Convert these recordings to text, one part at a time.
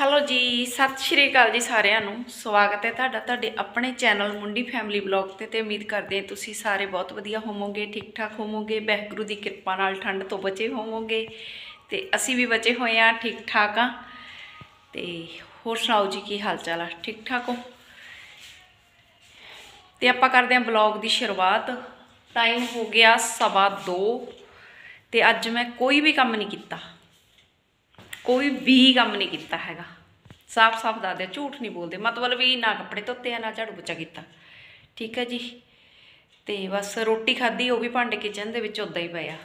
Hello ਜੀ, ਸਤਿ ਸ਼੍ਰੀ ਅਕਾਲ ਜੀ ਸਾਰਿਆਂ ਨੂੰ। ਸਵਾਗਤ ਹੈ ਤੁਹਾਡਾ ਤੁਹਾਡੇ ਆਪਣੇ ਚੈਨਲ ਮੁੰਡੀ ਫੈਮਿਲੀ ਬਲੌਗ ਤੇ ਤੇ ਉਮੀਦ ਕਰਦੇ ਹਾਂ ਤੁਸੀਂ ਸਾਰੇ ਬਹੁਤ ਵਧੀਆ ਹੋਵੋਗੇ ਠੀਕ ਠਾਕ ਹੋਵੋਗੇ, ਵਾਹਿਗੁਰੂ ਦੀ ਕਿਰਪਾ ਨਾਲ ਠੰਡ ਤੋਂ ਬਚੇ ਹੋਵੋਗੇ ਤੇ ਅਸੀਂ ਵੀ ਬਚੇ ਹੋਏ ਆ ਠੀਕ ਠਾਕ ਆ ਤੇ ਹੋਰ ਸੁਣਾਓ ਜੀ, ਕੀ ਹਾਲ ਚਾਲ ਆ? ਠੀਕ ਠਾਕ ਹੋ? ਤੇ ਆਪਾਂ ਕਰਦੇ ਹਾਂ ਬਲੌਗ ਦੀ ਸ਼ੁਰੂਆਤ। ਟਾਈਮ ਹੋ ਗਿਆ ਸਵਾ ਦੋ ਤੇ ਅੱਜ ਮੈਂ ਕੋਈ ਵੀ ਕੰਮ ਨਹੀਂ ਕੀਤਾ। ਕੋਈ ਵੀ ਕੰਮ ਨਹੀਂ ਕੀਤਾ ਹੈਗਾ। ਸਾਫ਼-ਸਾਫ਼ ਦੱਸਦੇ ਆ, ਝੂਠ ਨਹੀਂ ਬੋਲਦੇ। ਮਤਲਬ ਵੀ ਨਾ ਕੱਪੜੇ ਧੋਤੇ ਆ ਨਾ ਝਾੜੂ ਪੋਚਾ ਕੀਤਾ। ਠੀਕ ਹੈ ਜੀ? ਤੇ ਬਸ ਰੋਟੀ ਖਾਧੀ ਉਹ ਵੀ ਭਾਂਡੇ ਕਿਚਨ ਦੇ ਵਿੱਚ ਉਦਾਂ ਹੀ ਪਏ ਆ।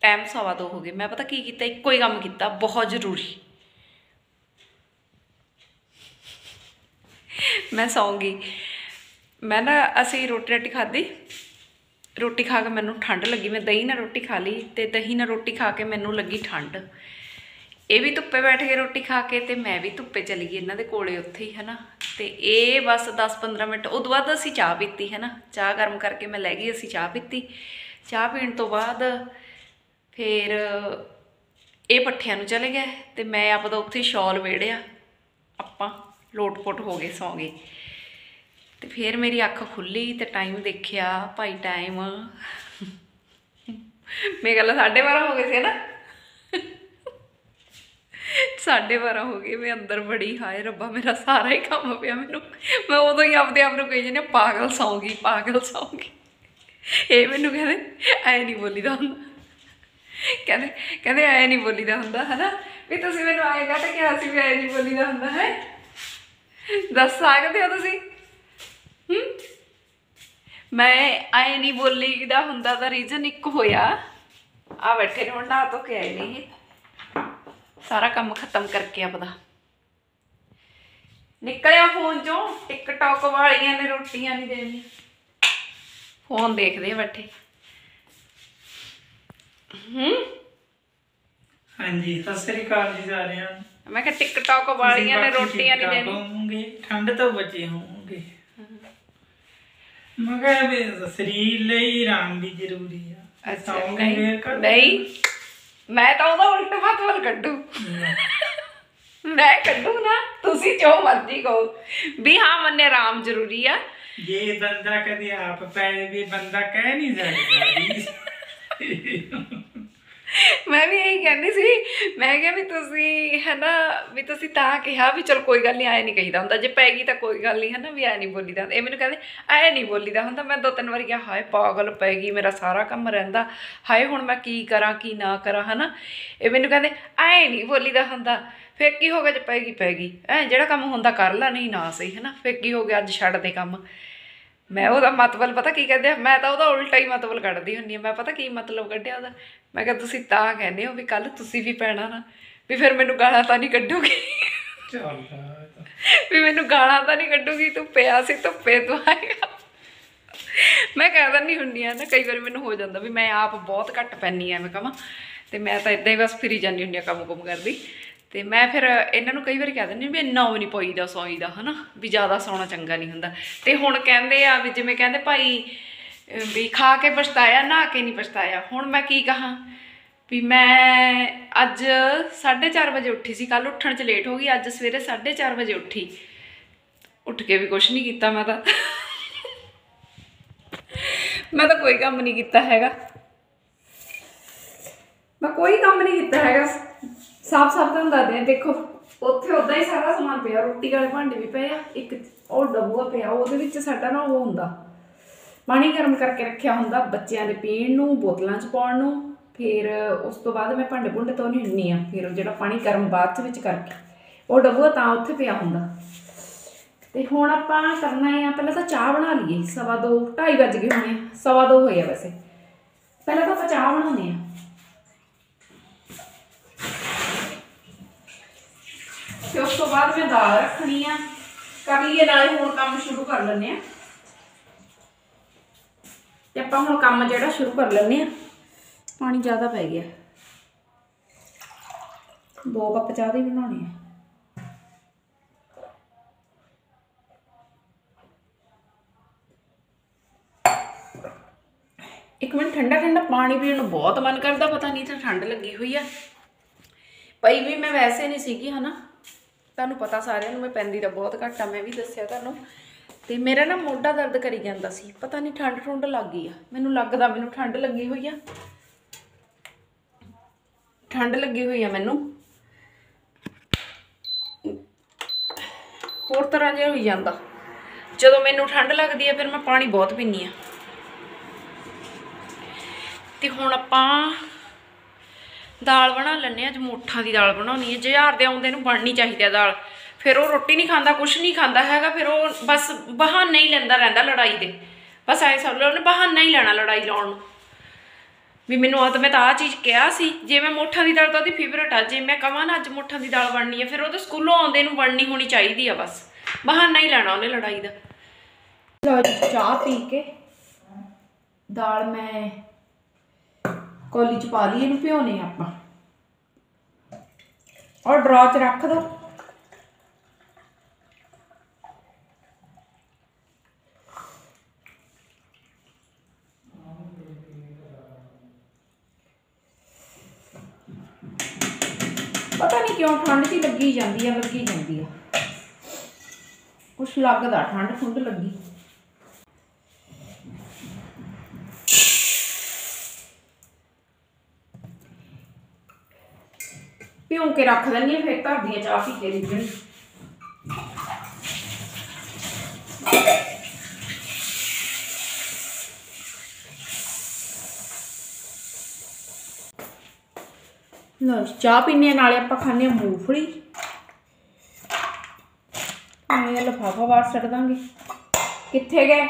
ਟਾਈਮ ਸਵਾ ਦੋ ਹੋ ਗਏ। ਮੈਂ ਪਤਾ ਕੀ ਕੀਤਾ ਇੱਕੋ ਹੀ ਕੰਮ ਕੀਤਾ ਬਹੁਤ ਜ਼ਰੂਰੀ। ਮੈਂ ਸੌਂਗੀ। ਮੈਂ ਨਾ ਅਸੀਂ ਰੋਟੀ ਰਾਟੀ ਖਾਧੀ। ਰੋਟੀ ਖਾ ਕੇ ਮੈਨੂੰ ਠੰਡ ਲੱਗੀ। ਮੈਂ ਦਹੀਂ ਨਾਲ ਰੋਟੀ ਖਾ ਲਈ ਤੇ ਦਹੀਂ ਨਾਲ ਰੋਟੀ ਖਾ ਕੇ ਮੈਨੂੰ ਲੱਗੀ ਠੰਡ। ਇਹ ਵੀ ਧੁੱਪੇ ਬੈਠ ਕੇ ਰੋਟੀ ਖਾ ਕੇ ਤੇ ਮੈਂ ਵੀ ਧੁੱਪੇ ਚਲੀ ਗਈ, ਇਹਨਾਂ ਦੇ ਕੋਲੇ ਉੱਥੇ ਹੀ, ਹਨਾ? ਤੇ ਇਹ ਬਸ 10-15 ਮਿੰਟ, ਉਦੋਂ ਬਾਅਦ ਅਸੀਂ ਚਾਹ ਪੀਤੀ, ਹਨਾ? ਚਾਹ ਗਰਮ ਕਰਕੇ ਮੈਂ ਲੈ ਗਈ, ਅਸੀਂ ਚਾਹ ਪੀਤੀ। ਚਾਹ ਪੀਣ ਤੋਂ ਬਾਅਦ ਫਿਰ ਇਹ ਪੱਠਿਆਂ ਨੂੰ ਚਲੇ ਗਏ ਤੇ ਮੈਂ ਆਪਦਾ ਉੱਥੇ ਸ਼ਾਲ ਵੇੜਿਆ। ਆਪਾਂ ਲੋਟ-ਪੋਟ ਹੋ ਗਏ, ਸੌਂ ਗਏ। ਤੇ ਫਿਰ ਮੇਰੀ ਅੱਖ ਖੁੱਲੀ ਤੇ ਟਾਈਮ ਦੇਖਿਆ, ਭਾਈ ਟਾਈਮ ਮੇਰੇ ਗੱਲ 12:30 ਹੋ ਗਏ ਸੀ ਨਾ 12:30 ਹੋ ਗਏ, ਮੈਂ ਅੰਦਰ ਬੜੀ ਹਾਏ ਰੱਬਾ, ਮੇਰਾ ਸਾਰਾ ਹੀ ਕੰਮ ਪਿਆ ਮੈਨੂੰ। ਮੈਂ ਉਦੋਂ ਹੀ ਆਪਦੇ ਆਪ ਨੂੰ ਕਹੀ ਜਾਂਦੀ ਪਾਗਲ ਸੌਂਗੀ ਪਾਗਲ ਸੌਂਗੀ। ਇਹ ਮੈਨੂੰ ਕਹਿੰਦੇ, ਐ ਨਹੀਂ ਬੋਲੀਦਾ ਹੁੰਦਾ। ਕਹਿੰਦੇ ਕਹਿੰਦੇ ਐ ਨਹੀਂ ਬੋਲੀਦਾ ਹੁੰਦਾ, ਹਨਾ? ਵੀ ਤੁਸੀਂ ਮੈਨੂੰ ਆਏਗਾ ਤਾਂ ਕਿਹਾ ਸੀ ਵੀ ਐ ਨਹੀਂ ਬੋਲੀਦਾ ਹੁੰਦਾ, ਹੈ? ਦੱਸ ਸਕਦੇ ਹੋ ਤੁਸੀਂ? ਹੂੰ? ਮੈਂ ਆਏ ਨਹੀਂ ਬੋਲੀ ਦਾ ਹੁੰਦਾ ਦਾ ਰੀਜ਼ਨ ਇੱਕ ਹੋਇਆ। ਆ ਬੈਠੇ ਨੇ, ਹੁਣ ਨਾ ਧੋ ਕੇ ਆਏ ਨੇ ਸਾਰਾ ਕੰਮ ਖਤਮ ਕਰਕੇ ਆਪਦਾ। ਨਿਕਲਿਆ ਫੋਨ ਚੋਂ ਟਿਕਟੌਕ ਵਾਲੀਆਂ ਨੇ ਰੋਟੀਆਂ ਨਹੀਂ ਦੇਣੀਆਂ। ਫੋਨ ਦੇਖਦੇ ਬੈਠੇ। ਹੂੰ? ਹਾਂਜੀ ਸਤਿ ਸ੍ਰੀ ਅਕਾਲ ਜੀ ਸਾਰਿਆਂ ਨੂੰ। ਮੈਂ ਕਿਹਾ ਟਿਕਟੌਕ ਵਾਲੀਆਂ ਨੇ ਰੋਟੀਆਂ ਨਹੀਂ ਹੋਵੋਗੇ ਠੰਡ ਤੋਂ ਬਚੇ ਹੋਵੋਗੇ ਮਗਰ ਵੀ ਸਰੀਰ ਲਈ ਆਰਾਮ ਵੀ ਜ਼ਰੂਰੀ ਆ। ਅੱਛਾ ਨਹੀਂ। ਮੈਂ ਤਾਂ ਉਹਦਾ ਉਲਟ ਮਤਲਬ ਕੱਢੂ। ਮੈਂ ਕੱਢੂ ਨਾ, ਤੁਸੀਂ ਜੋ ਮਰਜ਼ੀ ਕਹੋ। ਵੀ ਹਾਂ, ਮੰਨੇ ਆਰਾਮ ਜ਼ਰੂਰੀ ਆ। ਜੇ ਬੰਦਾ ਕਦੇ ਆਪ ਪੈ ਵੀ ਬੰਦਾ ਕਹਿ ਨਹੀਂ ਸਕਦਾ ਮੈਂ ਵੀ ਇਹੀ ਕਹਿੰਦੀ ਸੀ, ਮੈਂ ਕਿਹਾ ਵੀ ਤੁਸੀਂ ਹਨਾ, ਵੀ ਤੁਸੀਂ ਤਾਂ ਕਿਹਾ ਵੀ ਚਲ ਕੋਈ ਗੱਲ ਨਹੀਂ ਆਏ ਨਹੀਂ ਕਹੀਦਾ ਹੁੰਦਾ, ਜੇ ਪੈ ਗਈ ਤਾਂ ਕੋਈ ਗੱਲ ਨਹੀਂ ਹਨਾ, ਵੀ ਐ ਨਹੀਂ ਬੋਲੀਦਾ ਹੁੰਦਾ। ਇਹ ਮੈਨੂੰ ਕਹਿੰਦੇ ਐ ਨਹੀਂ ਬੋਲੀਦਾ ਹੁੰਦਾ, ਮੈਂ ਦੋ ਤਿੰਨ ਵਾਰੀ ਕਿਹਾ, ਹਾਏ ਪਾਗਲ ਪੈ ਗਈ, ਮੇਰਾ ਸਾਰਾ ਕੰਮ ਰਹਿੰਦਾ, ਹਾਏ ਹੁਣ ਮੈਂ ਕੀ ਕਰਾਂ, ਕੀ ਨਾ ਕਰਾਂ, ਹਨਾ। ਇਹ ਮੈਨੂੰ ਕਹਿੰਦੇ ਐ ਨਹੀਂ ਬੋਲੀਦਾ ਹੁੰਦਾ, ਫੇਰ ਕੀ ਹੋ ਗਿਆ ਜੇ ਪੈ ਗਈ ਪੈ ਗਈ। ਐ ਜਿਹੜਾ ਕੰਮ ਹੁੰਦਾ, ਕਰ ਲੈ, ਨਹੀਂ ਨਾ ਸਹੀ, ਹਨਾ। ਫੇਰ ਕੀ ਹੋ ਗਿਆ, ਅੱਜ ਛੱਡ ਦੇ ਕੰਮ। ਮੈਂ ਉਹਦਾ ਮਤਲਬ ਪਤਾ ਕੀ ਕਹਿੰਦੇ ਆ? ਮੈਂ ਤਾਂ ਉਹਦਾ ਉਲਟਾ ਹੀ ਮਤਲਬ ਕੱਢਦੀ ਹੁੰਦੀ ਆ। ਮੈਂ ਪਤਾ ਕੀ ਮਤਲਬ ਕੱਢਿਆ ਉਹਦਾ? ਮੈਂ ਕਿਹਾ ਤੁਸੀਂ ਤਾਂ ਕਹਿੰਦੇ ਹੋ ਵੀ ਕੱਲ ਤੁਸੀਂ ਵੀ ਪੈਣਾ ਨਾ ਵੀ ਫਿਰ ਮੈਨੂੰ ਗਾਲਾਂ ਤਾਂ ਨਹੀਂ ਕੱਢੂਗੀ। ਚੱਲ ਵੀ ਮੈਨੂੰ ਗਾਲਾਂ ਤਾਂ ਨਹੀਂ ਕੱਢੂਗੀ ਤੂੰ ਪਿਆ ਸੀ ਧੁੱਪੇ ਤੂੰ ਆਏਗਾ ਮੈਂ ਕਹਿ ਦਿੰਦੀ ਹੁੰਦੀ ਆ ਨਾ ਕਈ ਵਾਰ ਮੈਨੂੰ ਹੋ ਜਾਂਦਾ ਵੀ ਮੈਂ ਆਪ ਬਹੁਤ ਘੱਟ ਪੈਣੀ ਆ ਮੈਂ ਕਹਾਂ ਤੇ ਮੈਂ ਤਾਂ ਇਦਾਂ ਹੀ ਬਸ ਫਿਰੀ ਜਾਂਦੀ ਹੁੰਦੀ ਆ ਕੰਮ ਕੁਮ ਕਰਦੀ। ਤੇ ਮੈਂ ਫਿਰ ਇਹਨਾਂ ਨੂੰ ਕਈ ਵਾਰ ਕਹਿ ਦਿੰਦੀ ਵੀ ਇੰਨਾ ਉਹ ਨਹੀਂ ਪਈਦਾ, ਸੌਈਦਾ, ਹਨਾ? ਵੀ ਜ਼ਿਆਦਾ ਸੌਣਾ ਚੰਗਾ ਨਹੀਂ ਹੁੰਦਾ। ਤੇ ਹੁਣ ਕਹਿੰਦੇ ਆ ਵੀ ਜਿਵੇਂ ਕਹਿੰਦੇ ਭਾਈ ਵੀ ਖਾ ਕੇ ਪਛਤਾਇਆ, ਨਹਾ ਕੇ ਨਹੀਂ ਪਛਤਾਇਆ। ਹੁਣ ਮੈਂ ਕੀ ਕਹਾਂ? ਵੀ ਮੈਂ ਅੱਜ 4:30 ਵਜੇ ਉੱਠੀ ਸੀ ਕੱਲ ਉੱਠਣ 'ਚ ਲੇਟ ਹੋ ਗਈ, ਅੱਜ ਸਵੇਰੇ 4:30 ਵਜੇ ਉੱਠੀ। ਉੱਠ ਕੇ ਵੀ ਕੁਝ ਨਹੀਂ ਕੀਤਾ ਮੈਂ ਤਾਂ। ਮੈਂ ਤਾਂ ਕੋਈ ਕੰਮ ਨਹੀਂ ਕੀਤਾ ਹੈਗਾ। ਮੈਂ ਕੋਈ ਕੰਮ ਨਹੀਂ ਕੀਤਾ ਹੈਗਾ। ਸਾਫ਼ ਸਾਫ਼ ਤੁਹਾਨੂੰ ਦੱਸਦੇ ਆ ਦੇਖੋ, ਉੱਥੇ ਉਦਾਂ ਹੀ ਸਾਰਾ ਸਮਾਨ ਪਿਆ, ਰੋਟੀ ਵਾਲੇ ਭਾਂਡੇ ਵੀ ਪਏ ਆ, ਇੱਕ ਉਹ ਡੱਬੂਆ ਪਿਆ, ਉਹਦੇ ਵਿੱਚ ਸਾਡਾ ਨਾ ਉਹ ਹੁੰਦਾ, ਪਾਣੀ ਗਰਮ ਕਰਕੇ ਰੱਖਿਆ ਹੁੰਦਾ ਬੱਚਿਆਂ ਦੇ ਪੀਣ ਨੂੰ, ਬੋਤਲਾਂ 'ਚ ਪਾਉਣ ਨੂੰ, ਫਿਰ ਉਸ ਤੋਂ ਬਾਅਦ ਮੈਂ ਭਾਂਡੇ ਭੁੰਡੇ ਤੋਂ ਨਹੀਂ ਹੁੰਨੀ ਆ, ਫਿਰ ਉਹ ਜਿਹੜਾ ਪਾਣੀ ਗਰਮ ਬਾਅਦ 'ਚ ਵਿੱਚ ਕਰਕੇ, ਉਹ ਡੱਬੂਆ ਤਾਂ ਉੱਥੇ ਪਿਆ ਹੁੰਦਾ। ਤੇ ਹੁਣ ਆਪਾਂ ਕਰਨਾ ਹੈ ਪਹਿਲਾਂ ਤਾਂ ਚਾਹ ਬਣਾ ਲਈਏ, ਸਵਾ ਦੋ 2:30 ਵੱਜ ਗਏ ਹੋਣੇ ਆ, ਸਵਾ ਦੋ ਹੋਏ ਆ ਵੈਸੇ। ਪਹਿਲਾਂ ਤਾਂ ਆਪਾਂ ਚਾਹ ਬਣਾਉਂਦੇ ਆ। ਤੇ ਉਸ ਤੋਂ ਬਾਅਦ ਮੈਂ ਦਾਲ ਰੱਖਣੀ ਆ। ਕਰ ਲਈਏ, ਨਾਲੇ ਹੁਣ ਕੰਮ ਸ਼ੁਰੂ ਕਰ ਲੈਂਦੇ ਆ। ਤੇ ਆਪਾਂ ਹੁਣ ਕੰਮ ਜਿਹੜਾ ਸ਼ੁਰੂ ਕਰ ਲੈਂਦੇ ਆ। ਪਾਣੀ ਜ਼ਿਆਦਾ ਪੈ ਗਿਆ। ਦੋ ਕੱਪ ਚਾਹ ਦੇ ਬਣਾਉਣੇ ਆ। ਇੱਕ ਮਿੰਟ, ਠੰਡਾ ਠੰਡਾ ਪਾਣੀ ਪੀਣ ਨੂੰ ਬਹੁਤ ਮਨ ਕਰਦਾ, ਪਤਾ ਨਹੀਂ ਤਾਂ ਠੰਡ ਲੱਗੀ ਹੋਈ ਆ। ਪਈ ਵੀ ਮੈਂ ਵੈਸੇ ਨਹੀਂ ਸੀਗੀ, ਹਨਾ? ਤੁਹਾਨੂੰ ਪਤਾ ਸਾਰਿਆਂ ਨੂੰ ਮੈਂ ਪੈਂਦੀ ਤਾਂ ਬਹੁਤ ਘੱਟ ਆ, ਮੈਂ ਵੀ ਦੱਸਿਆ ਤੁਹਾਨੂੰ। ਤੇ ਮੇਰਾ ਨਾ ਮੋਢਾ ਦਰਦ ਕਰੀ ਜਾਂਦਾ ਸੀ, ਪਤਾ ਨਹੀਂ ਠੰਡ ਠੁੰਡ ਲੱਗ ਗਈ ਆ। ਮੈਨੂੰ ਲੱਗਦਾ ਮੈਨੂੰ ਠੰਡ ਲੱਗੀ ਹੋਈ ਆ। ਠੰਡ ਲੱਗੀ ਹੋਈ ਆ ਮੈਨੂੰ। ਹੋਰ ਤਰ੍ਹਾਂ ਜਿਹਾ ਹੋਈ ਜਾਂਦਾ। ਜਦੋਂ ਮੈਨੂੰ ਠੰਡ ਲੱਗਦੀ ਆ, ਫਿਰ ਮੈਂ ਪਾਣੀ ਬਹੁਤ ਪੀਂਦੀ ਆ। ਤੇ ਹੁਣ ਆਪਾਂ ਦਾਲ ਬਣਾ ਲੈਣੇ ਆ ਅੱਜ ਮੋਠਾਂ ਦੀ ਦਾਲ ਬਣਾਉਣੀ ਹੈ। ਜੁਝਾਰ ਦੇ ਆਉਂਦੇ ਨੂੰ ਬਣਨੀ ਚਾਹੀਦੀ ਹੈ ਦਾਲ। ਫਿਰ ਉਹ ਰੋਟੀ ਨਹੀਂ ਖਾਂਦਾ, ਕੁਛ ਨਹੀਂ ਖਾਂਦਾ ਹੈਗਾ, ਫਿਰ ਉਹ ਬਸ ਬਹਾਨਾ ਹੀ ਲੈਂਦਾ ਰਹਿੰਦਾ ਲੜਾਈ ਦੇ। ਬਸ ਐ ਸਭ ਲਓ ਉਹਨੇ ਬਹਾਨਾ ਹੀ ਲੈਣਾ ਲੜਾਈ ਲਾਉਣ ਨੂੰ। ਵੀ ਮੈਨੂੰ ਆ ਤਾਂ ਮੈਂ ਤਾਂ ਆ ਚੀਜ਼ ਕਿਹਾ ਸੀ, ਜੇ ਮੈਂ ਮੋਠਾਂ ਦੀ ਦਾਲ ਤਾਂ ਉਹਦੀ ਫੇਵਰਟ ਆ, ਜੇ ਮੈਂ ਕਹਾਂ ਨਾ ਅੱਜ ਮੋਠਾਂ ਦੀ ਦਾਲ ਬਣਨੀ ਹੈ, ਫਿਰ ਉਹ ਤਾਂ ਸਕੂਲੋਂ ਆਉਂਦੇ ਨੂੰ ਬਣਨੀ ਹੋਣੀ ਚਾਹੀਦੀ ਆ ਬਸ। ਬਹਾਨਾ ਹੀ ਲੈਣਾ ਉਹਨੇ ਲੜਾਈ ਦਾ। ਲਓ ਜੀ, ਚਾਹ ਪੀ ਕੇ ਦਾਲ ਮੈਂ ਕੋਲੀ ਚ ਪਾ ਲਈ ਇਹਨੂੰ, ਭਿਓਨੇ ਆਪਾਂ। ਔਰ ਡਰਾ ਚ ਰੱਖ ਦੋ। ਪਤਾ ਨਹੀਂ ਕਿਉਂ ਠੰਡ ਜੀ ਲੱਗੀ ਜਾਂਦੀ ਆ, ਲੱਗੀ ਜਾਂਦੀ ਆ। ਕੁਛ ਲੱਗਦਾ ਠੰਡ ਠੁੰਡ ਲੱਗੀ। ਭਿਉਂ ਕੇ ਰੱਖ ਦਿੰਦੀ ਆ, ਫਿਰ ਧਰਦੀ ਆ ਚਾਹ ਪੀ ਕੇ ਰਿੱਝਣੀ। ਲਓ ਚਾਹ ਪੀਣੇ ਨਾਲੇ ਆਪਾਂ ਖਾਣੇ ਮੂੰਗਫਲੀ। ਇਹ ਲਫਾਫਾ ਬਾਹਰ ਸੱਟ ਦਾਂਗੇ। ਕਿੱਥੇ ਗਏ?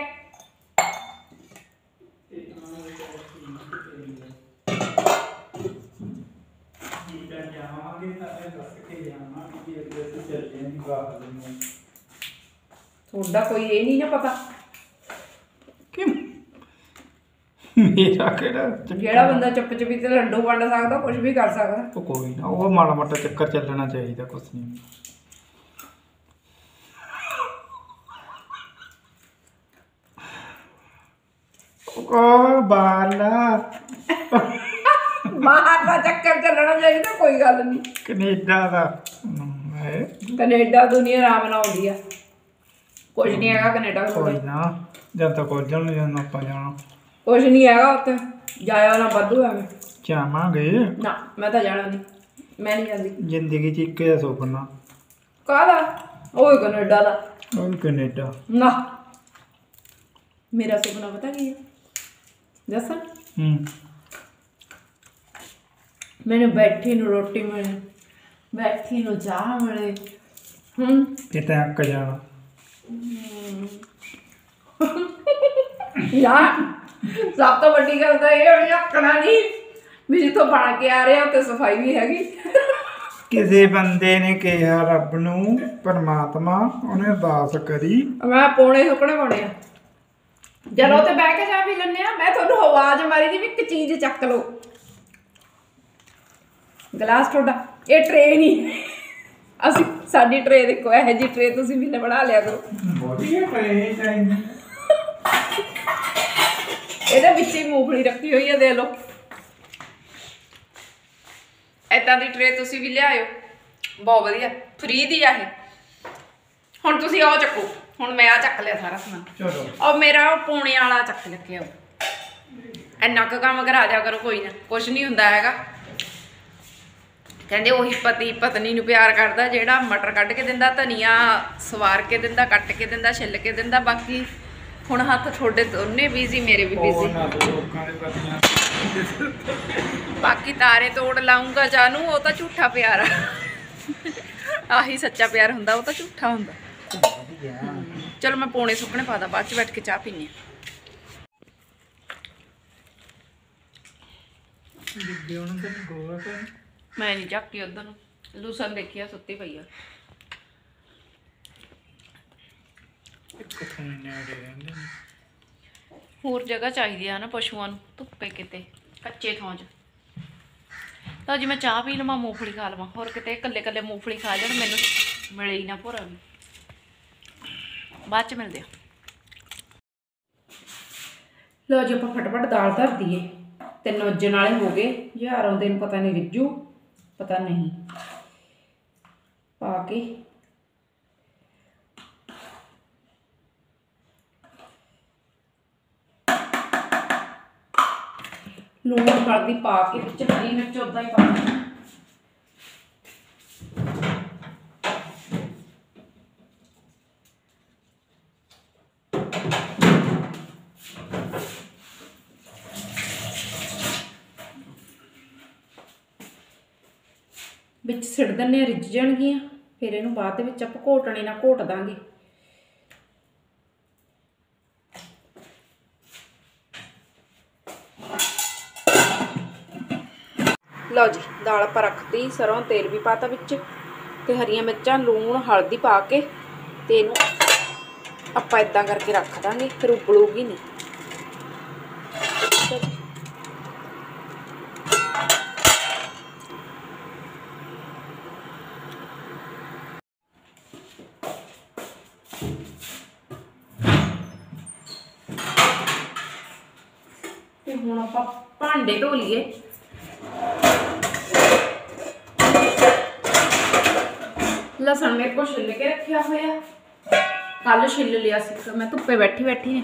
ਚੱਲਦੇ ਹਾਂ ਦੀ ਬਾਤ ਨੂੰ ਤੁਹਾਡਾ ਕੋਈ ਇਹ ਨਹੀਂ ਨਾ ਪਤਾ। ਮੇਰਾ ਕਿਹੜਾ ਚੱਕਰ? ਜਿਹੜਾ ਬੰਦਾ ਚੁੱਪ ਚੁਪੀ ਤੇ ਲੱਡੂ ਵੰਡ ਸਕਦਾ ਕੁਝ ਵੀ ਕਰ ਸਕਦਾ। ਉਹ ਕੋਈ ਨਾ ਉਹ ਮਾੜਾ ਮੋਟਾ ਚੱਕਰ ਚੱਲਣਾ ਚਾਹੀਦਾ ਕੁਛ ਨਹੀਂ। ਉਹ ਬਾਲਾ। ਬਾਹਰ ਦਾ ਚੱਕਰ ਚੱਲਣਾ ਚਾਹੀਦਾ ਕੋਈ ਗੱਲ ਨਹੀਂ। ਕੈਨੇਡਾ ਦਾ। ਹਮ, ਹੈ। ਕੈਨੇਡਾ ਦੁਨੀਆ ਆਰਾਮ ਨਾਲ ਆਉਂਦੀ ਆ। ਕੁਝ ਨਹੀਂ ਹੈਗਾ ਕੈਨੇਡਾ ਕੋਈ ਕੋਲ ਨਾ ਜਦ ਤੱਕ ਉਹ ਜਾਣ ਜਾਣਾ ਆਪਾਂ ਜਾਣਾ। ਕੁਝ ਨਹੀਂ ਹੈਗਾ ਉੱਥੇ। ਜਾਇਆ ਨਾ ਵਾਧੂ ਐਵੇਂ ਜਾਵਾਂਗੇ। ਨਾ ਮੈਂ ਤਾਂ ਜਾਣਾ ਨਹੀਂ ਮੈਂ ਨਹੀਂ ਜਾਂਦੀ। ਜ਼ਿੰਦਗੀ 'ਚ ਇੱਕ ਹੀ ਸੁਪਨਾ ਕਾਹਦਾ? ਉਹ ਕੈਨੇਡਾ ਦਾ। ਉਹ ਵੀ ਕੈਨੇਡਾ। ਨਾ। ਮੇਰਾ ਸੁਪਨਾ ਪਤਾ ਕੀ ਹੈ? ਦੱਸਾਂ? ਹੂੰ। ਮੈਨੂੰ ਬੈਠੀ ਨੂੰ ਰੋਟੀ ਮਿਲੇ ਬੈਠੀ ਨੂੰ ਚਾਹ ਮਿਲੇ ਹੂੰ। ਇਹ ਤਾਂ ਅੱਕ ਜਾਣਾ ਯਾਰ ਸਭ ਤੋਂ ਵੱਡੀ ਗੱਲ ਤਾਂ ਇਹ ਹੋਣੀ ਆਕਣਾ ਨਹੀਂ ਵੀ ਜਿੱਥੋਂ ਬਣ ਕੇ ਆ ਰਿਹਾ ਉੱਥੇ ਸਫ਼ਾਈ ਵੀ ਹੈਗੀ। ਕਿਸੇ ਬੰਦੇ ਨੇ ਕਿਹਾ ਰੱਬ ਨੂੰ ਪਰਮਾਤਮਾ ਉਹਨੇ ਅਰਦਾਸ ਕਰੀ। ਮੈਂ ਪੌਣੇ ਸੁੱਕਣੇ ਪਾਉਣੇ ਆ। ਚਲੋ ਤੇ ਬਹਿ ਕੇ ਚਾਹ ਪੀ ਲੈਣੇ ਆ ਮੈਂ ਤੁਹਾਨੂੰ ਆਵਾਜ਼ ਮਾਰੀ ਦੀ ਵੀ ਇੱਕ ਚੀਜ਼ ਚੱਕ ਲਓ। ਗਲਾਸ ਤੁਹਾਡਾ ਇਹ ਟਰੇ ਨਹੀਂ। ਅਸੀਂ ਸਾਡੀ ਟਰੇ ਦੇਖੋ ਇਹ ਜੀ ਟਰੇ ਤੁਸੀਂ ਵੀ ਬਣਾ ਲਿਆ ਕਰੋ। ਚਾਹੀਦੀ ਇਹਦੇ ਵਿੱਚ ਹੀ ਮੂੰਗਫਲੀ ਰੱਖੀ ਹੋਈ ਹੈ ਦੇ ਲਓ। ਐਦਾਂ ਦੀ ਟਰੇ ਤੁਸੀਂ ਵੀ ਲਿਆਇਓ। ਬਹੁਤ ਵਧੀਆ ਫ੍ਰੀ ਦੀ ਆ ਇਹ। ਹੁਣ ਤੁਸੀਂ ਉਹ ਚੱਕੋ ਹੁਣ ਮੈਂ ਆ ਚੱਕ ਲਿਆ ਸਾਰਾ ਸਮਾਨ। ਚਲੋ। ਉਹ ਮੇਰਾ ਉਹ ਪੂਣੇ ਵਾਲਾ ਚੱਕ ਲੱਗੇ ਉਹ ਇੰਨਾ ਕੁ ਕੰਮ ਕਰਾ ਜਾ ਕਰੋ ਕੋਈ ਨਾ ਕੁਝ ਨਹੀਂ ਹੁੰਦਾ ਹੈਗਾ। ਕਹਿੰਦੇ ਉਹੀ ਪਤੀ ਪਤਨੀ ਨੂੰ ਪਿਆਰ ਕਰਦਾ ਜਿਹੜਾ ਮਟਰ ਕੱਢ ਕੇ ਦਿੰਦਾ ਧਨੀਆ ਸਵਾਰ ਕੇ ਦਿੰਦਾ ਕੱਟ ਕੇ ਦਿੰਦਾ ਛਿੱਲ ਕੇ ਦਿੰਦਾ ਬਾਕੀ ਹੁਣ ਹੱਥ ਤੁਹਾਡੇ ਦੋਨੇ ਬਿਜ਼ੀ ਮੇਰੇ ਵੀ ਬਿਜ਼ੀ ਬਾਕੀ ਤਾਰੇ ਤੋੜ ਲਾਉਂਗਾ ਜਾਨੂੰ ਉਹ ਤਾਂ ਝੂਠਾ ਪਿਆਰ ਆ। ਆਹੀ ਸੱਚਾ ਪਿਆਰ ਹੁੰਦਾ ਉਹ ਤਾਂ ਝੂਠਾ ਹੁੰਦਾ। ਚਲੋ ਮੈਂ ਪੌਣੇ ਸੁੱਕਣੇ ਪਾਦਾ ਬਾਅਦ ਚ ਬੈਠ ਕੇ ਚਾਹ ਪੀਣੀ ਕਰ ਮੈਂ ਨਹੀਂ ਝਾਕੀ ਉਧਰ ਨੂੰ। ਲੂਸਨ ਦੇਖਿਆ ਸੁੱਤੀ ਪਈ ਆ। ਇੱਕ ਥਾਂ ਨੇੜੇ ਰਹਿੰਦੇ ਨੇ। ਹੋਰ ਜਗ੍ਹਾ ਚਾਹੀਦੀ ਆ ਨਾ ਪਸ਼ੂਆਂ ਨੂੰ ਧੁੱਪੇ ਕਿਤੇ ਕੱਚੇ ਥਾਂ 'ਚ। ਤਾਂ ਜੀ ਮੈਂ ਚਾਹ ਪੀ ਲਵਾਂ ਮੂੰਗਫਲੀ ਖਾ ਲਵਾਂ। ਹੋਰ ਕਿਤੇ ਇਕੱਲੇ ਇਕੱਲੇ ਮੂੰਗਫਲੀ ਖਾ ਜਾਣ ਮੈਨੂੰ ਮਿਲੇ ਹੀ ਨਾ ਭੋਰਾ ਵੀ। ਬਾਅਦ ਚ ਮਿਲਦੇ ਆ। ਲੋ ਜੀ ਆਪਾਂ ਫਟਾਫਟ ਦਾਲ ਧਰ ਦਈਏ ਤਿੰਨ ਵਜੇ ਨਾਲੇ ਹੋ ਗਏ। ਯਾਰ ਆਉਂਦੇ ਨੂੰ ਪਤਾ ਨਹੀਂ ਰਿੱਜੂ ਪਤਾ ਨਹੀਂ। ਪਾ ਕੇ। ਲੂਣ ਕਰਦੀ ਪਾ ਕੇ ਵਿੱਚ ਹਰੀ ਮਿਰਚ ਉਦਾਂ ਹੀ ਪਾ ਸਿੱਟ ਦਿੰਦੇ ਆ ਰਿੱਝ ਜਾਣਗੀਆਂ, ਫਿਰ ਇਹਨੂੰ ਬਾਅਦ ਦੇ ਵਿੱਚ ਆਪਾਂ ਘੋਟਣੇ ਨਾਲ ਘੋਟ ਦਾਂਗੇ। ਲਓ ਜੀ, ਦਾਲ ਆਪਾਂ ਰੱਖਤੀ, ਸਰੋਂ ਤੇਲ ਵੀ ਪਾਤਾ ਵਿੱਚ ਤੇ ਹਰੀਆਂ ਮਿਰਚਾਂ, ਲੂਣ, ਹਲਦੀ ਪਾ ਕੇ ਤੇ ਇਹਨੂੰ ਆਪਾਂ ਇਦਾਂ ਕਰਕੇ ਰੱਖ ਦਾਂਗੇ, ਫਿਰ ਉਬਲੂਗੀ ਨਹੀਂ ਠੀਕ ਹੈ ਜੀ। ਤੇ ਹੁਣ ਆਪਾਂ ਭਾਂਡੇ ਧੋ ਲਈਏ ਲਸਣ ਮੇਰੇ ਕੋਲ ਛਿੱਲ ਕੇ ਰੱਖਿਆ ਹੋਇਆ। ਕੱਲ ਛਿੱਲ ਲਿਆ ਸੀ, ਮੈਂ ਧੁੱਪੇ ਬੈਠੀ ਬੈਠੀ ਨੇ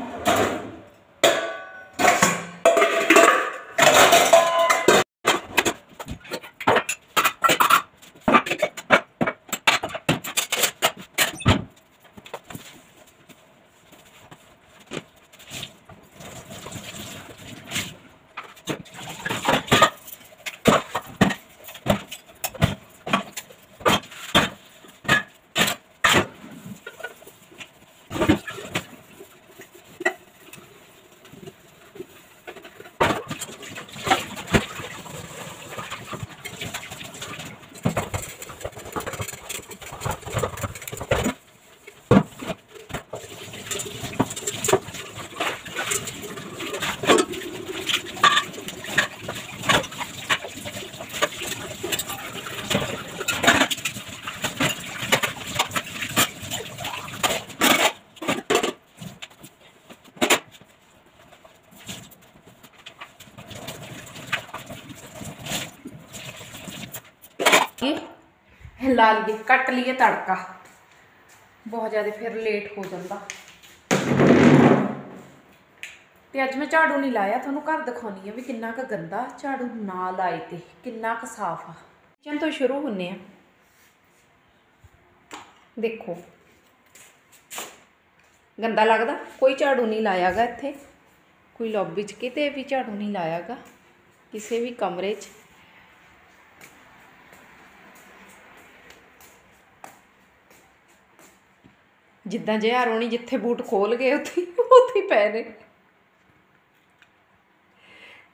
ਇਹ ਹਿਲਾ ਲਈਏ, ਕੱਟ ਲਈਏ ਤੜਕਾ। ਬਹੁਤ ਜ਼ਿਆਦਾ ਫਿਰ ਲੇਟ ਹੋ ਜਾਂਦਾ। ਤੇ ਅੱਜ ਮੈਂ ਝਾੜੂ ਨਹੀਂ ਲਾਇਆ, ਤੁਹਾਨੂੰ ਘਰ ਦਿਖਾਉਣੀ ਆ ਵੀ ਕਿੰਨਾ ਕੁ ਗੰਦਾ ਝਾੜੂ ਨਾ ਲਾਏ ਤੇ ਕਿੰਨਾ ਕੁ ਸਾਫ਼ ਆ। ਕਿਚਨ ਤੋਂ ਸ਼ੁਰੂ ਹੁੰਨੇ ਆ। ਦੇਖੋ। ਗੰਦਾ ਲੱਗਦਾ, ਕੋਈ ਝਾੜੂ ਨਹੀਂ ਲਾਇਆਗਾ ਇੱਥੇ। ਕੋਈ ਲੌਬੀ 'ਚ ਕਿਤੇ ਵੀ ਝਾੜੂ ਨਹੀਂ ਲਾਇਆਗਾ। ਕਿਸੇ ਵੀ ਕਮਰੇ 'ਚ। ਜਿੱਦਾਂ ਜਿਹਾ ਰੋਣੀ ਜਿੱਥੇ ਬੂਟ ਖੋਲ ਗਏ, ਉੱਥੇ ਉੱਥੇ ਹੀ ਪਏ ਨੇ।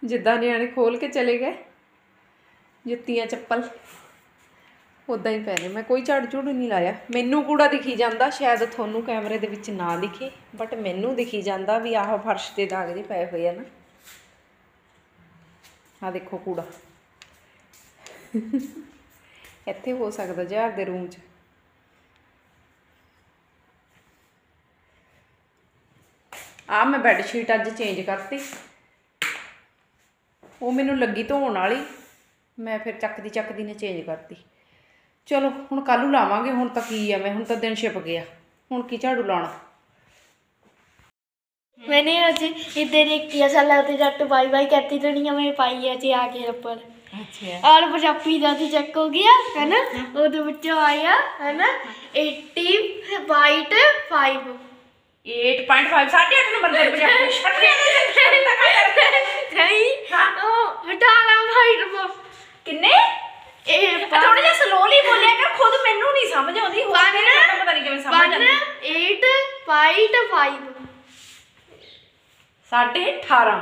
ਜਿੱਦਾਂ ਨਿਆਣੇ ਖੋਲ ਕੇ ਚਲੇ ਗਏ, ਜੁੱਤੀਆਂ, ਚੱਪਲ ਉਦਾਂ ਹੀ ਪਏ ਨੇ। ਮੈਂ ਕੋਈ ਝਾੜੂ ਝੂੜੂ ਨਹੀਂ ਲਾਇਆ। ਮੈਨੂੰ ਕੂੜਾ ਦਿਖੀ ਜਾਂਦਾ, ਸ਼ਾਇਦ ਤੁਹਾਨੂੰ ਕੈਮਰੇ ਦੇ ਵਿੱਚ ਨਾ ਦਿਖੇ ਬਟ ਮੈਨੂੰ ਦਿਖੀ ਜਾਂਦਾ ਵੀ ਆਹ ਫਰਸ਼ ਤੇ ਦਾਗ ਜਿਹੇ ਪਏ ਹੋਏ ਆ ਨਾ। ਆ ਦੇਖੋ ਕੂੜਾ। ਇੱਥੇ ਹੋ ਸਕਦਾ ਜਹਾਰ ਦੇ ਰੂਮ 'ਚ ਆ ਮੈਂ ਬੈੱਡ ਸ਼ੀਟ ਅੱਜ ਚੇਂਜ ਕਰਤੀ ਉਹ ਮੈਨੂੰ ਲੱਗੀ ਧੋਣ ਵਾਲੀ ਮੈਂ ਫਿਰ ਚੱਕਦੀ ਚੱਕਦੀ ਨੇ ਚੇਂਜ ਕਰਤੀ ਚਲੋ ਹੁਣ ਕੱਲ੍ਹ ਨੂੰ ਲਾਵਾਂਗੇ ਹੁਣ ਤਾਂ ਕੀ ਆ ਮੈਂ ਹੁਣ ਤਾਂ ਦਿਨ ਛਿਪ ਗਿਆ ਹੁਣ ਕੀ ਝਾੜੂ ਲਾਉਣਾ मैंने आज इधर एक किया साला ते जट बाई बाई कहती दुनिया में पाई है जी आगे ऊपर ਅੱਛਾ और पंजाबी का तो चेक हो गया है ना ਉਹਦੇ ਵਿੱਚੋਂ ਆਇਆ ਹੈ ਨਾ 80 ਵਾਈਟ 5 8.5 ਸਾਢੇ 8 ਨੰਬਰ ਦੇ ਪੰਜਾਬੀ ਛੱਡਿਆ ਨਹੀਂ ਉਹ ਹਟਾਣਾ ਵਾਈਟ ਕਿੰਨੇ? ਇਹ ਥੋੜਾ ਜਿਹਾ ਸਲੋਲੀ ਬੋਲਿਆ ਕਰ ਖੁਦ ਮੈਨੂੰ ਨਹੀਂ ਸਮਝ ਆਉਂਦੀ ਹੋਰ ਨਾਲ ਪਤਾ ਨਹੀਂ ਕਿਵੇਂ ਸਮਝ ਆਉਂਦੀ। 8 ਵਾਈਟ 5 ਸਾਢੇ 18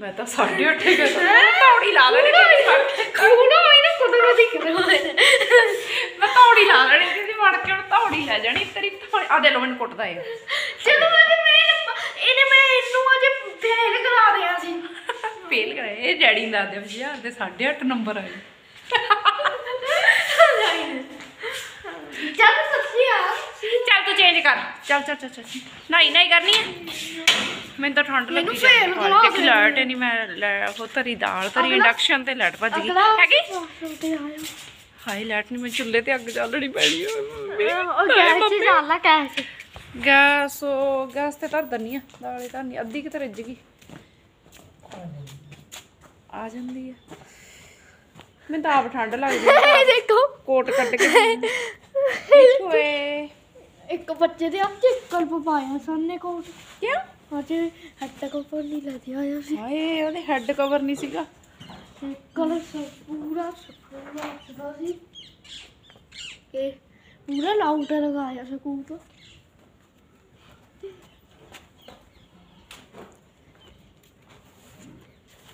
ਮੈਂ ਤਾਂ ਸਾਢੇ 8 ਹੀ ਕਹਿੰਦਾ ਤੌੜੀ ਲਾ ਲੈਣੀ ਕਿਉਂ ਨਾ ਇਹਨੇ ਕਦੋਂ ਨਾ ਦਿਖਦਾ ਮੈਂ ਤੌੜੀ ਲਾ ਲੈਣੀ ਵੜ ਕੇ ਹੁਣ ਤੌੜੀ ਲੈ ਜਾਣੀ ਤੇਰੀ ਆ ਦੇ ਲੋ ਮੈਨੂੰ ਕੁੱਟਦਾ ਏ ਚਲੋ ਅਜੇ ਮੈਂ ਇਹਨੇ ਮੈਂ ਇਹਨੂੰ ਅਜੇ ਫੇਲ ਕਰਾ ਦਿਆ ਸੀ। ਫੇਲ ਕਰੇ ਇਹ ਡੈਡੀ ਦਾ ਦੇ ਹਜ਼ਾਰ ਦੇ 8.5 ਨੰਬਰ ਆਏ ਚੱਲ ਸੱਚੀ ਆ ਚੱਲ ਤੂੰ ਚੇਂਜ ਕਰ। ਚੱਲ ਚੱਲ ਚੱਲ ਨਹੀਂ ਨਹੀਂ ਕਰਨੀ ਹੈ ਮੈਨੂੰ ਤਾਂ ਠੰਡ ਲੱਗੀ ਮੈਨੂੰ ਜਾਂਦੀ ਕਰਾ ਦੇ। ਲਾਈਟ ਨਹੀਂ ਮੈਂ ਲੈ ਉਹ ਤਰੀ ਦਾਲ ਤਰੀ ਇੰਡਕਸ਼ਨ ਤੇ ਲਾਈਟ ਭੱਜ ਗਈ ਹੈਗੀ? ਹਾਈ ਲਾਈਟ ਨਹੀਂ ਮੈਂ ਚੁੱਲ੍ਹੇ ਤੇ ਅੱਗ ਚੱਲਣੀ ਪੈਣੀ ਉਹ ਗੈਸ ਚ ਚੱਲਣਾ ਗੈਸ। ਗੈਸ ਉਹ ਗੈਸ ਤੇ ਧਰ ਦਨੀ ਆ ਦਾਲੇ ਧਰਨੀ ਅੱਧੀ ਕਿਤੇ ਰਿੱਝ ਗਈ। ਆ ਜਾਂਦੀ ਆ। ਮੈਨੂੰ ਤਾਂ ਆਪ ਠੰਡ ਲੱਗਦੀ ਆ। ਦੇਖੋ। ਕੋਟ ਕੱਢ ਕੇ ਓਏ ਇੱਕ ਬੱਚੇ ਦੇ ਹੱਥ 'ਚ ਕਲਪ ਪਾਇਆ ਸਾਨੇ ਕੋਟ। ਕਿਉਂ? ਅੱਜ ਹੱਟ ਕੋ ਪਰ ਨਹੀਂ ਲੱਗਿਆ ਹੋਇਆ ਸੀ। ਹਾਏ ਉਹਦੇ ਹੈੱਡ ਕਵਰ ਨਹੀਂ ਸੀਗਾ। ਕਲਰ ਸਭ ਪੂਰਾ ਪੂਰਾ ਸਦਾ ਸੀ ਇਹ ਪੂਰਾ ਲਾਊਟ ਲਗਾਇਆ ਸੀ ਕੋਟ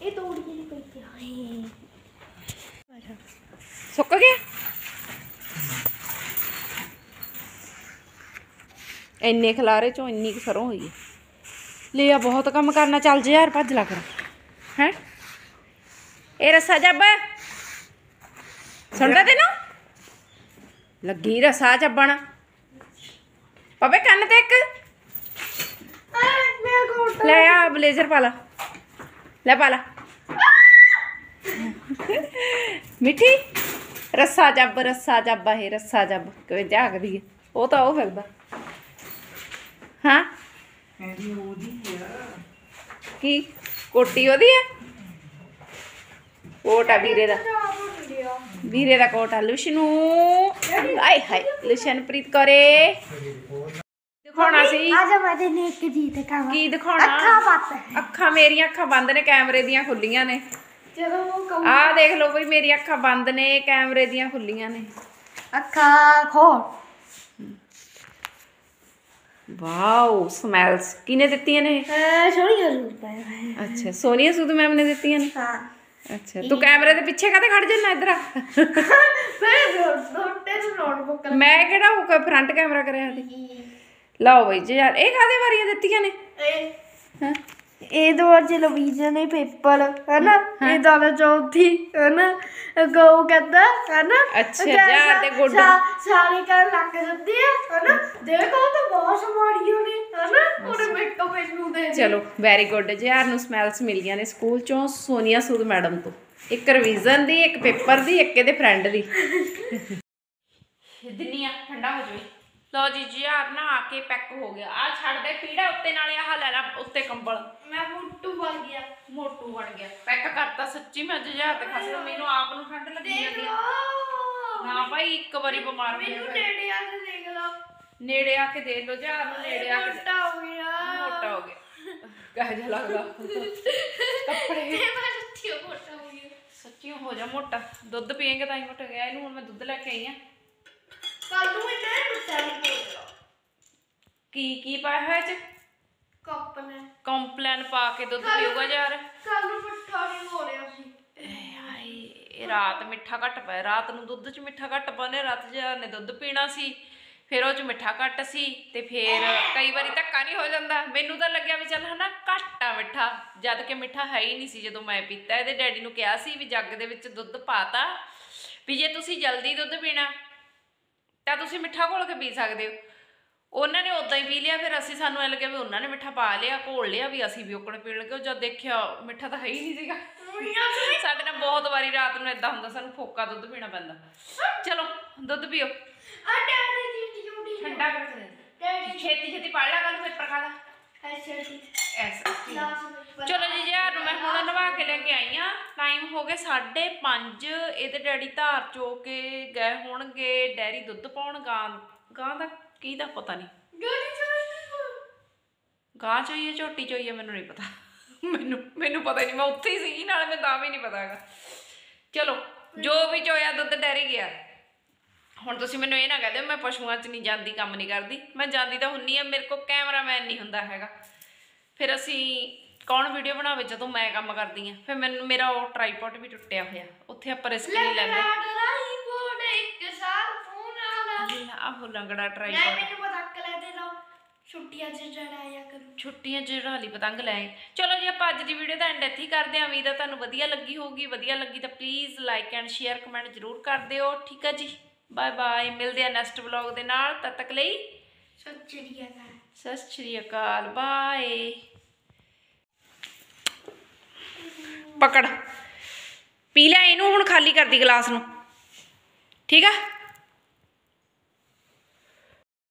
ਇਹ ਤੋੜ ਕੇ ਨਹੀਂ ਪਈ ਹਾਏ ਅੱਛਾ ਸੁੱਕ ਗਿਆ ਇੰਨੇ ਖਲਾਰੇ ਚੋਂ ਇੰਨੀ ਕੁ ਸਰੋਂ ਹੋਈ ਹੈ ਲੈ ਆ ਬਹੁਤ ਕੰਮ ਕਰਨਾ ਚੱਲ ਜੇ ਯਾਰ ਭੱਜ ਲਾ ਕਰ ਹੈ ਇਹ ਰਸਾ ਜੱਬ ਸੁਣਦਾ ਤੈਨੂੰ? ਲੱਗੀ ਰਸਾ ਚੱਬਣ। ਪਵੇ ਕੰਨ ਤੇ ਇੱਕ। ਮੇਰਾ ਲੈ ਆ ਬਲੇਜ਼ਰ ਪਾ ਲਾ। ਲੈ ਪਾ ਲਾ। ਮਿੱਠੀ? ਰੱਸਾ ਜੱਬ ਰੱਸਾ ਜੱਬ ਇਹ ਰੱਸਾ ਜੱਬ ਕਿਵੇਂ ਜਾਗਦੀ ਹੈ। ਉਹ ਤਾਂ ਉਹ ਫਿਰਦਾ। ਹਾਂ? ਕਹਿੰਦੀ ਉਹਦੀ ਆ। ਕੀ? ਕੋਟੀ ਉਹਦੀ ਹੈ ਕੋਟ ਆ ਵੀਰੇ ਦਾ। ਵੀਰੇ ਦਾ ਕੋਟ ਆ ਲੁਸ਼ਨੂ। ਆਏ ਹਾਏ ਲੁਸ਼ਨਪ੍ਰੀਤ ਕਰੇ। ਦਿਖਾਉਣਾ ਸੀ। ਆ ਜਾ ਮੈਂ ਤੈਨੂੰ ਇੱਕ ਚੀਜ਼ ਦਿਖਾਵਾਂ ਕੀ ਦਿਖਾਉਣਾ? ਅੱਖਾਂ ਬੱਤ ਅੱਖਾਂ ਮੇਰੀਆਂ ਅੱਖਾਂ ਬੰਦ ਨੇ ਕੈਮਰੇ ਦੀਆਂ ਖੁੱਲੀਆਂ ਨੇ। ਚਲੋ ਆਹ ਦੇਖ ਲਓ ਬਈ ਮੇਰੀਆਂ ਅੱਖਾਂ ਬੰਦ ਨੇ ਕੈਮਰੇ ਦੀਆਂ ਖੁੱਲੀਆਂ ਨੇ। ਅੱਖਾਂ ਖੋਲ ਵਾਓ ਸਮੈਲਸ ਕਿਨੇ ਦਿੱਤੀਆਂ ਨੇ? ਸੋਹਣੀ ਜ਼ਰੂਰ ਪਾਇਆ ਹੈ ਅੱਛਾ ਸੋਨੀਆ ਸੂਦ ਮੈਮ ਨੇ ਦਿੱਤੀਆਂ ਨੇ? ਹਾਂ। ਅੱਛਾ ਤੂੰ ਕੈਮਰੇ ਦੇ ਪਿੱਛੇ ਕਾਤੇ ਖੜ ਜੰਨਾ ਇੱਧਰ ਆ? ਮੈਂ ਦੋਟੇ ਨੂੰ ਨੋਟਬੁੱਕ ਮੈਂ ਕਿਹੜਾ ਉਹ ਫਰੰਟ ਕੈਮਰਾ ਕਰਿਆ ਸੀ? ਲਓ ਬਈ ਜੀ ਯਾਰ ਇਹ ਕਾਦੇ ਵਾਰੀਆਂ ਦਿੱਤੀਆਂ ਨੇ? ਇਹ ਹਾਂ? ਇਹ ਦੋ ਟੈਲੀਵਿਜ਼ਨ ਹੈ ਪੇਪਰ ਹੈ। ਨਾ ਇਹ ਦਾਦਾ ਚੌਥੀ ਹੈ ਨਾ ਗੋ ਕਹਿੰਦਾ ਹੈ ਨਾ ਅੱਛਾ, ਜਾ ਤੇ ਗੁੱਡ। ਸਾਰੇ ਕਰ ਲੱਗ ਜਾਂਦੇ ਆ ਹੈ ਨਾ ਦੇਖੋ ਤਾਂ ਬਹੁਤ ਸਮਾਰੀਆਂ ਨੇ ਹੈ ਨਾ ਉਹਨੇ ਮੇਕਅਪ ਇਹਨੂੰ ਦੇ ਚਲੋ ਵੈਰੀ ਗੁੱਡ ਜੀ ਯਾਰ ਨੂੰ ਸਮੈਲਸ ਮਿਲ ਗਈਆਂ ਨੇ ਸਕੂਲ ਚੋਂ ਸੋਨੀਆ ਸੂਦ ਮੈਡਮ ਤੋਂ। ਇੱਕ ਰਿਵੀਜ਼ਨ ਦੀ ਇੱਕ ਪੇਪਰ ਦੀ ਇੱਕ ਇਹਦੇ ਫਰੈਂਡ ਦੀ। ਦਿਨੀਆ ਠੰਡਾ ਹੋ ਜਾਵੇ। ਲਓ ਜੀ ਜੀ ਯਾਰ ਨਾ ਆ ਕੇ ਪੈਕ ਹੋ ਗਿਆ। ਆ ਛੱਡ ਦੇ ਪੀੜਾ ਉੱਤੇ ਨਾਲੇ ਆਹ ਲੈ ਲੈ ਉੱਤੇ ਕੰਬਲ। ਮੈਂ ਮੁੱਟੂ ਬਣ ਗਿਆ। ਮੋਟੂ ਬਣ ਗਿਆ। ਪੈਕ ਕਰਤਾ ਸੱਚੀ ਮੈਂ ਅੱਜ ਯਾਰ ਤੇ ਖਸਮ ਮੈਨੂੰ ਆਪ ਨੂੰ ਠੰਡ ਲੱਗੀ ਜਾਂਦੀ ਆ ਨਾ ਭਾਈ ਇੱਕ ਵਾਰੀ ਬਿਮਾਰ ਹੋ ਮੈਨੂੰ ਗਿਆ। ਨੇੜੇ ਆ ਕੇ ਦੇਖ ਲਓ। ਨੇੜੇ ਆ ਕੇ ਦੇਖ ਲਓ ਯਾਰ ਨੂੰ ਨੇੜੇ ਆ ਕੇ ਮੋਟਾ ਹੋ ਗਿਆ। ਮੋਟਾ ਹੋ ਗਿਆ। ਕਹਿ ਜਾ ਲੱਗਦਾ। ਕੱਪੜੇ। ਤੇ ਮੈਂ ਸੱਚੀ ਮੋਟਾ ਹੋ ਗਿਆ। ਸੱਚੀ ਹੋ ਜਾ ਮੋਟਾ। ਦੁੱਧ ਪੀਏਂਗੇ ਤਾਂ ਹੀ ਮੋਟਾ ਗਿਆ। ਇਹਨੂੰ ਹੁਣ ਮੈਂ ਦੁੱਧ ਲੈ ਕੇ ਆਈ ਆ ਕੱਲ ਨੂੰ ਕੀ ਕੀ ਪਾਇਆ ਹੋਇਆ ਚ ਕੱਪ ਨੇ ਕੰਪਲੈਨ ਪਾ ਕੇ ਦੁੱਧ ਪੀਊਗਾ ਯਾਰ। ਕੱਲ ਨੂੰ ਮਿੱਠਾ ਨਹੀਂ ਹੋ ਰਿਹਾ ਸੀ। ਹਾਏ ਇਹ ਰਾਤ ਮਿੱਠਾ ਘੱਟ ਪਾਇਆ ਰਾਤ ਨੂੰ ਦੁੱਧ ਚ ਮਿੱਠਾ ਘੱਟ ਪਾਉਂਦੇ ਰਾਤ ਯਾਰ ਨੇ ਦੁੱਧ ਪੀਣਾ ਸੀ ਫਿਰ ਉਹ ਚ ਮਿੱਠਾ ਘੱਟ ਸੀ ਤੇ ਫਿਰ ਕਈ ਵਾਰੀ ਧੱਕਾ ਨਹੀਂ ਹੋ ਜਾਂਦਾ। ਮੈਨੂੰ ਤਾਂ ਲੱਗਿਆ ਵੀ ਚੱਲ ਹਨਾ ਘੱਟ ਆ ਮਿੱਠਾ ਜਦ ਕਿ ਮਿੱਠਾ ਹੈ ਹੀ ਨਹੀਂ ਸੀ ਜਦੋਂ ਮੈਂ ਪੀਤਾ। ਇਹਦੇ ਡੈਡੀ ਨੂੰ ਕਿਹਾ ਸੀ ਵੀ ਜੱਗ ਦੇ ਵਿੱਚ ਦੁੱਧ ਪਾਤਾ ਵੀ ਜੇ ਤੁਸੀਂ ਜਲਦੀ ਦੁੱਧ ਪੀਣਾ ਤਾਂ ਤੁਸੀਂ ਮਿੱਠਾ ਘੋਲ ਕੇ ਪੀ ਸਕਦੇ ਹੋ। ਉਹਨਾਂ ਨੇ ਉਦਾਂ ਹੀ ਪੀ ਲਿਆ ਫਿਰ ਅਸੀਂ ਸਾਨੂੰ ਐ ਲੱਗਿਆ ਵੀ ਉਹਨਾਂ ਨੇ ਮਿੱਠਾ ਪਾ ਲਿਆ ਘੋਲ ਲਿਆ ਵੀ ਅਸੀਂ ਵੀ ਉਕਣ ਪੀਣ ਲੱਗੇ। ਜਦ ਦੇਖਿਆ ਮਿੱਠਾ ਤਾਂ ਹੈ ਹੀ ਨਹੀਂ ਸੀਗਾ। ਸਾਡੇ ਨਾਲ ਬਹੁਤ ਵਾਰੀ ਰਾਤ ਨੂੰ ਇਦਾਂ ਹੁੰਦਾ ਸਾਨੂੰ ਫੋਕਾ ਦੁੱਧ ਪੀਣਾ ਪੈਂਦਾ। ਚਲੋ ਦੁੱਧ ਪੀਓ। ਆ ਡੈਡੀ ਦੀ ਡਿਊਟੀ ਠੰਡਾ ਕਰਕੇ ਦੇ। ਛੇਤੀ ਛੇਤੀ ਪੜ ਲਿਆ ਕੱਲ ਪੇਪਰ ਖਾਦਾ ਐਸਾ ਚਲੋ ਜੀ ਯਾਰ ਨੂੰ ਮੈਂ ਹੁਣ ਨਵਾ ਕੇ ਲੈ ਕੇ ਆਈ ਆ ਟਾਈਮ ਹੋ ਗਏ 5:30 ਇਹਦੇ ਡੈਡੀ ਧਾਰ ਚੋ ਕੇ ਗਏ ਹੋਣਗੇ। ਡੈਰੀ ਦੁੱਧ ਪਾਉਣ ਗਾਂ ਗਾਂ ਦਾ ਕੀ ਦਾ ਪਤਾ ਨਹੀਂ। ਗਾਂ ਚੋਈਏ ਝੋਟੀ ਚੋਈਏ ਮੈਨੂੰ ਨਹੀਂ ਪਤਾ। ਮੈਨੂੰ ਮੈਨੂੰ ਪਤਾ ਨਹੀਂ। ਮੈਂ ਉੱਥੇ ਹੀ ਸੀਗੀ ਨਾਲੇ ਮੈਂ ਤਾਂ ਵੀ ਨਹੀਂ ਪਤਾ ਹੈਗਾ। ਚਲੋ ਜੋ ਵੀ ਚੋਇਆ ਦੁੱਧ ਡੈਰੀ ਗਿਆ। ਹੁਣ ਤੁਸੀਂ ਮੈਨੂੰ ਇਹ ਨਾ ਕਹਿ ਦਿਓ ਮੈਂ ਪਸ਼ੂਆਂ 'ਚ ਨਹੀਂ ਜਾਂਦੀ ਕੰਮ ਨਹੀਂ ਕਰਦੀ। ਮੈਂ ਜਾਂਦੀ ਤਾਂ ਹੁੰਨੀ ਆ ਮੇਰੇ ਕੋਲ ਕੈਮਰਾਮੈਨ ਨਹੀਂ ਹੁੰਦਾ ਹੈਗਾ। ਫਿਰ ਅਸੀਂ ਕੌਣ ਵੀਡੀਓ ਬਣਾਵੇ ਜਦੋਂ ਮੈਂ ਕੰਮ ਕਰਦੀ ਆ? ਫਿਰ ਮੈਨੂੰ ਮੇਰਾ ਉਹ ਟ੍ਰਾਈਪੋਡ ਵੀ ਟੁੱਟਿਆ ਹੋਇਆ। ਉੱਥੇ ਆਪਾਂ ਰਿਸਕ ਨਹੀਂ ਲੈਂਦੇ। ਰਾਈ ਬੋੜ ਇੱਕ ਸਾਲ ਫੋਨ ਆਲਾ ਆਹੋ ਲੰਗੜਾ ਟ੍ਰਾਈਪੋਡ ਮੈਨੂੰ ਪਤਾ ਲੈ ਦੇ ਲਓ ਛੁੱਟੀਆਂ 'ਚ ਜੜਾਇਆ ਕਰੂ। ਛੁੱਟੀਆਂ 'ਚ ਰਾਲੀ ਪਤੰਗ ਲੈ। ਚਲੋ ਜੀ ਆਪਾਂ ਅੱਜ ਦੀ ਵੀਡੀਓ ਦਾ ਐਂਡ ਇੱਥੇ ਹੀ ਕਰਦੇ ਹਾਂ। ਉਮੀਦ ਹੈ ਤੁਹਾਨੂੰ ਵਧੀਆ ਲੱਗੀ ਹੋਊਗੀ। ਵਧੀਆ ਲੱਗੀ ਤਾਂ please like and share comment ਜ਼ਰੂਰ ਕਰ ਦਿਓ। ਠੀਕ ਹੈ ਜੀ। ਬਾਏ ਬਾਏ ਮਿਲਦੇ ਆ ਨੈਕਸਟ ਵਲੌਗ ਦੇ ਨਾਲ। ਤਦ ਤੱਕ ਲਈ ਸੱਚਰੀਆ ਕਰ ਸਤਿ ਸ਼੍ਰੀ ਅਕਾਲ। ਬਾਏ ਪਕੜ। ਪੀ ਲੈ ਇਹਨੂੰ ਹੁਣ ਖਾਲੀ ਕਰਦੀ ਗਲਾਸ ਨੂੰ। ਠੀਕ ਆ?